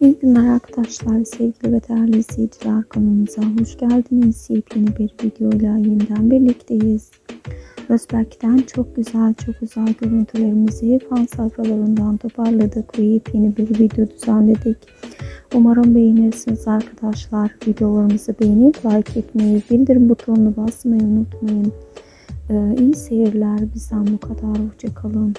İyi günler arkadaşlar, sevgili ve değerli izleyiciler kanalımıza hoş geldiniz. Yepyeni bir videoyla yeniden birlikteyiz. Özbek'ten çok güzel, çok güzel görüntülerimizi fan sayfalarından toparladık ve yepyeni bir video düzenledik. Umarım beğenirsiniz arkadaşlar. Videolarımızı beğenip like etmeyi, bildirim butonunu basmayı unutmayın. Ee, iyi seyirler bizden bu kadar. Hoşçakalın.